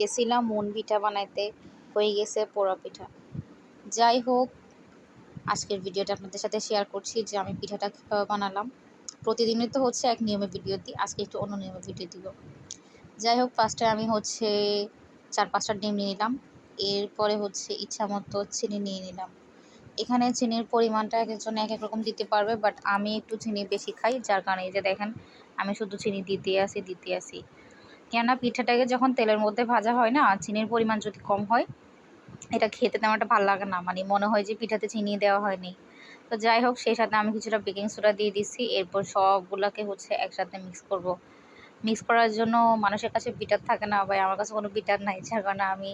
গেছিলাম মন পিঠা বানাইতে, হয়ে গেছে পোড়া পিঠা। যাই হোক, আজকের ভিডিওটা আপনাদের সাথে শেয়ার করছি যে আমি পিঠাটা কীভাবে বানালাম। প্রতিদিনই তো হচ্ছে এক নিয়মে ভিডিও দিই, আজকে একটু অন্য নিয়মে ভিডিও দিব। যাই হোক ফার্স্টে আমি হচ্ছে চার পাঁচটা ডিম নিয়ে নিলাম, এরপরে হচ্ছে ইচ্ছা মতো চিনি নিয়ে নিলাম। এখানে চিনির পরিমাণটা এক একজন এক এক রকম দিতে পারবে বাট আমি একটু চিনি বেশি খাই, যার কারণে এই যে দেখেন, আমি শুধু চিনি দিতে আসি দিতে আসি। কেননা পিঠাটাকে যখন তেলের মধ্যে ভাজা হয় না, চিনির পরিমাণ যদি কম হয়, এটা খেতে তেমন একটা ভালো লাগে না। মানে মনে হয় যে পিঠাতে চিনি দেওয়া হয়নি। তো যাই হোক, সেই সাথে আমি কিছুটা বেকিং সোডা দিয়ে দিচ্ছি এরপর সবগুলোকে হচ্ছে একসাথে মিক্স করব। মিক্স করার জন্য মানুষের কাছে বিটার থাকে না, বা আমার কাছে কোনো বিটার নাই, যার কারণে আমি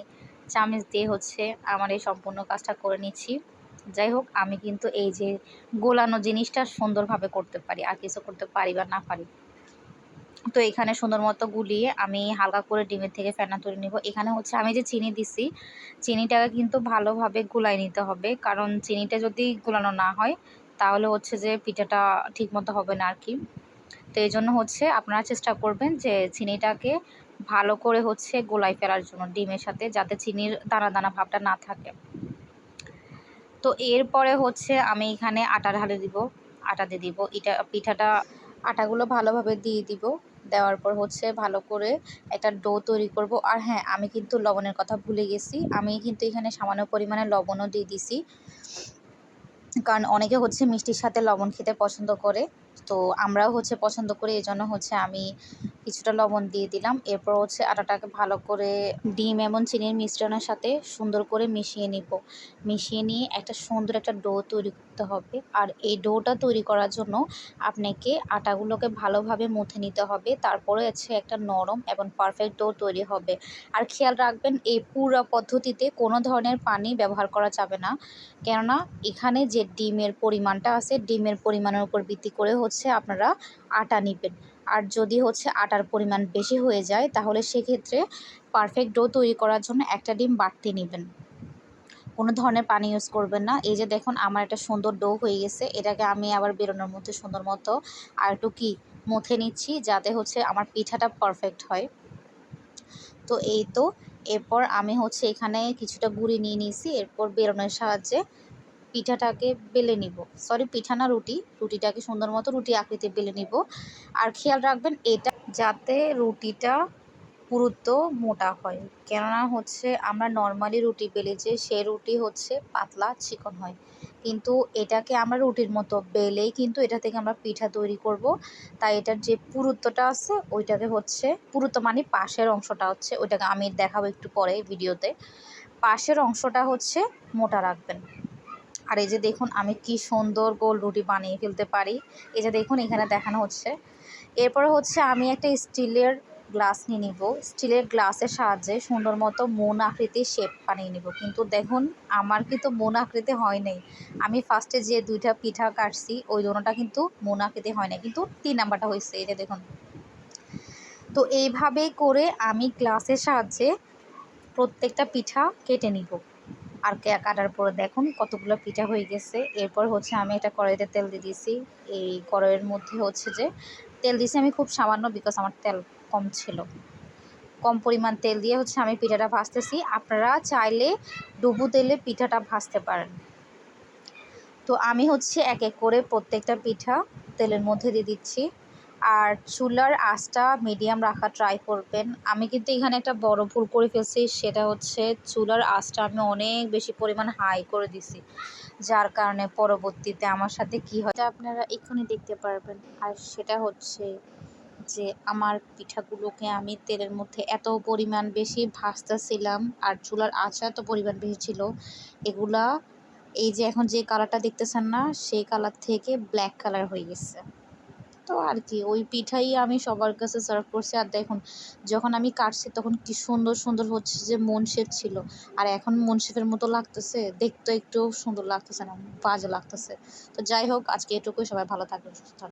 চামিচ দিয়ে হচ্ছে আমার এই সম্পূর্ণ কাজটা করে নিচ্ছি। যাই হোক, আমি কিন্তু এই যে গোলানো জিনিসটা সুন্দরভাবে করতে পারি, আর কিছু করতে পারি বা না পারি। তো এখানে সুন্দর মতো গুলিয়ে আমি হালকা করে ডিমের থেকে ফেনা তুলে নিব। এখানে হচ্ছে আমি যে চিনি দিছি, চিনিটাকে কিন্তু ভালোভাবে গুলাই নিতে হবে। কারণ চিনিটা যদি গুলানো না হয়, তাহলে হচ্ছে যে পিঠাটা ঠিক মতো হবে না আর কি তো এই জন্য হচ্ছে আপনারা চেষ্টা করবেন যে চিনিটাকে ভালো করে হচ্ছে গোলাই ফেলার জন্য ডিমের সাথে, যাতে চিনির দানা দানা ভাবটা না থাকে। তো এরপরে হচ্ছে আমি এখানে আটা ঢালে দিব, আটা দিয়ে দিব। এটা পিঠাটা, আটাগুলো ভালোভাবে দিয়ে দিব। দেওয়ার পর হচ্ছে ভালো করে একটা ডো তৈরি করব। আর হ্যাঁ আমি কিন্তু লবণের কথা ভুলে গেছি। আমি কিন্তু এখানে সামান্য পরিমাণে লবণও দিয়ে দিছি। কারণ অনেকে হচ্ছে মিষ্টির সাথে লবণ খেতে পছন্দ করে। তো আমরাও হচ্ছে পছন্দ করি। এই জন্য হচ্ছে আমি কিছুটা লবণ দিয়ে দিলাম। এরপর হচ্ছে আটাটাকে ভালো করে ডিম এবং চিনির মিশ্রণের সাথে সুন্দর করে মিশিয়ে নিব। মিশিয়ে নিয়ে একটা সুন্দর একটা ডো তৈরি করতে হবে। আর এই ডোটা তৈরি করার জন্য আপনাকে আটাগুলোকে ভালোভাবে মুথে নিতে হবে। তারপরে হচ্ছে একটা নরম এবং পারফেক্ট ডো তৈরি হবে। আর খেয়াল রাখবেন, এই পুরো পদ্ধতিতে কোনো ধরনের পানি ব্যবহার করা যাবে না। কেননা এখানে যে ডিমের পরিমাণটা আছে, ডিমের পরিমাণের উপর ভিত্তি করে হচ্ছে আপনারা আটা নেবেন। আর যদি হচ্ছে আটার পরিমাণ বেশি হয়ে যায়, তাহলে সেক্ষেত্রে পারফেক্ট ডো তৈরি করার জন্য একটা ডিম বাড়তি নেবেন। কোনো ধরনের পানি ইউজ করবেন না। এই যে দেখুন, আমার একটা সুন্দর ডো হয়ে গেছে। এটাকে আমি আবার বেরোনোর মধ্যে সুন্দর মতো আর একটু কি মুথে নিচ্ছি যাতে হচ্ছে আমার পিঠাটা পারফেক্ট হয়। তো এই তো, এরপর আমি হচ্ছে এখানে কিছুটা গুঁড়ি নিয়ে নিয়েছি। এরপর বেরোনোর সাহায্যে পিঠাটাকে বেলে নিব। সরি পিঠা না রুটি। রুটিটাকে সুন্দর মতো রুটি আকৃতি বেলে নিব। আর খেয়াল রাখবেন, এটা যাতে রুটিটা পুরুত্ব মোটা হয়। কেননা হচ্ছে, আমরা নর্মালি রুটি বেলে যে, সে রুটি হচ্ছে পাতলা চিকন হয়। কিন্তু এটাকে আমরা রুটির মতো বেলেই কিন্তু এটা থেকে আমরা পিঠা তৈরি করব। তাই এটার যে পুরুত্বটা আছে, ওইটাকে হচ্ছে, পুরুত্ব মানে পাশের অংশটা হচ্ছে, ওইটাকে আমি দেখাবো একটু পরে ভিডিওতে। পাশের অংশটা হচ্ছে মোটা রাখবেন। আর এই যে দেখুন, আমি কি সুন্দর গোল রুটি বানিয়ে ফেলতে পারি। এই যে দেখুন, এখানে দেখানো হচ্ছে। এরপরে হচ্ছে আমি একটা স্টিলের গ্লাস নিয়ে নিব। স্টিলের গ্লাসের সাহায্যে সুন্দর মতো মন আকৃতির শেপ বানিয়ে নিব। কিন্তু দেখুন, আমার কিন্তু মন আকৃতি হয় নাই। আমি ফার্স্টে যে দুইটা পিঠা কাটছি, ওই দোনোটা কিন্তু মন আকৃতি হয় না কিন্তু তিন নাম্বারটা হয়েছে এটা দেখুন। তো এইভাবে করে আমি গ্লাসের সাহায্যে প্রত্যেকটা পিঠা কেটে নিব। আর কাটার পরে দেখুন কতগুলো পিঠা হয়ে গেছে। এরপর হচ্ছে আমি এটা কড়াইতে তেল দিয়ে দিয়েছি। এই কড়াইয়ের মধ্যে হচ্ছে যে তেল দিয়েছি আমি খুব সামান্য বিকজ আমার তেল কম ছিল। কম পরিমাণ তেল দিয়ে হচ্ছে আমি পিঠাটা ভাজতেছি। আপনারা চাইলে ডুবু তেলে পিঠাটা ভাজতে পারেন। তো আমি হচ্ছে এক এক করে প্রত্যেকটা পিঠা তেলের মধ্যে দিয়ে দিচ্ছি। আর চুলার আঁচটা মিডিয়াম রাখা ট্রাই করবেন। আমি কিন্তু এখানে একটা বড় ভুল করে ফেলছি, সেটা হচ্ছে চুলার আঁচটা আমি অনেক বেশি পরিমাণ হাই করে দিছি। যার কারণে পরবর্তীতে আমার সাথে কি হয় আপনারা এক্ষুনি দেখতে পারবেন। আর সেটা হচ্ছে যে আমার পিঠাগুলোকে আমি তেলের মধ্যে এত পরিমাণ বেশি ভাজতেছিলাম, আর চুলার আঁচা এত পরিমাণ বেশি ছিল, এগুলা এই যে এখন যে কালারটা দেখতেছেন না, সেই কালার থেকে ব্ল্যাক কালার হয়ে গেছে। তো আর কি, ওই পিঠাই আমি সবার কাছে সার্ভ করছি। আর দেখুন, যখন আমি কাটছি তখন কি সুন্দর সুন্দর হচ্ছে যে মন শেপ ছিল। আর এখন মন শেপের মতো লাগতেছে, দেখতে একটু সুন্দর লাগতেছে না, বাজে লাগতেছে। তো যাই হোক, আজকে এটুকুই, সবাই ভালো থাকবেন, সুস্থ থাকবেন।